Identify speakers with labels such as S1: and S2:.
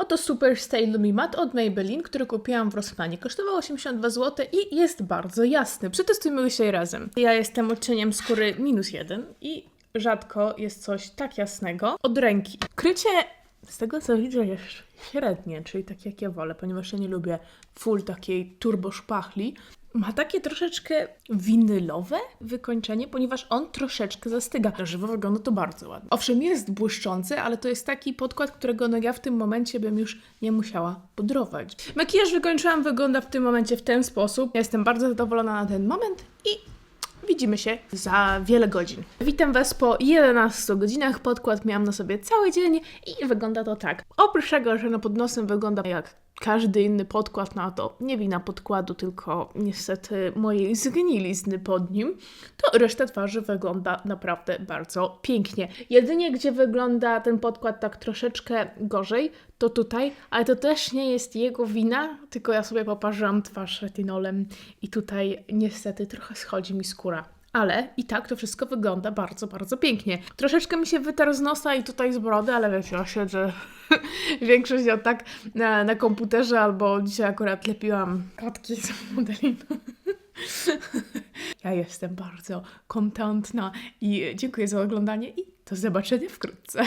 S1: Oto Super Stay Lumi Matte od Maybelline, który kupiłam w Rossmanie. Kosztował 82 zł i jest bardzo jasny. Przetestujmy go dzisiaj razem. Ja jestem odcieniem skóry minus jeden i rzadko jest coś tak jasnego od ręki. Krycie z tego co widzę jest średnie, czyli tak jak ja wolę, ponieważ ja nie lubię full takiej turbo szpachli. Ma takie troszeczkę winylowe wykończenie, ponieważ on troszeczkę zastyga. Żywo wygląda to bardzo ładnie. Owszem, jest błyszczący, ale to jest taki podkład, którego no ja w tym momencie bym już nie musiała pudrować. Makijaż wykończyłam, wygląda w tym momencie w ten sposób. Jestem bardzo zadowolona na ten moment i Widzimy się za wiele godzin. Witam Was po 11 godzinach. Podkład miałam na sobie cały dzień i wygląda to tak. Oprócz tego, że na pod nosem wygląda jak każdy inny podkład na to, nie wina podkładu, tylko niestety mojej zgnilizny pod nim, to reszta twarzy wygląda naprawdę bardzo pięknie. Jedynie gdzie wygląda ten podkład tak troszeczkę gorzej, to tutaj, ale to też nie jest jego wina, tylko ja sobie poparzyłam twarz retinolem i tutaj niestety trochę schodzi mi skóra. Ale i tak to wszystko wygląda bardzo, bardzo pięknie. Troszeczkę mi się wytarł z nosa i tutaj z brody, ale wiecie, ja siedzę większość ja tak na, na komputerze albo dzisiaj akurat lepiłam kotki z modelinu. Ja jestem bardzo kontentna i dziękuję za oglądanie i do zobaczenia wkrótce.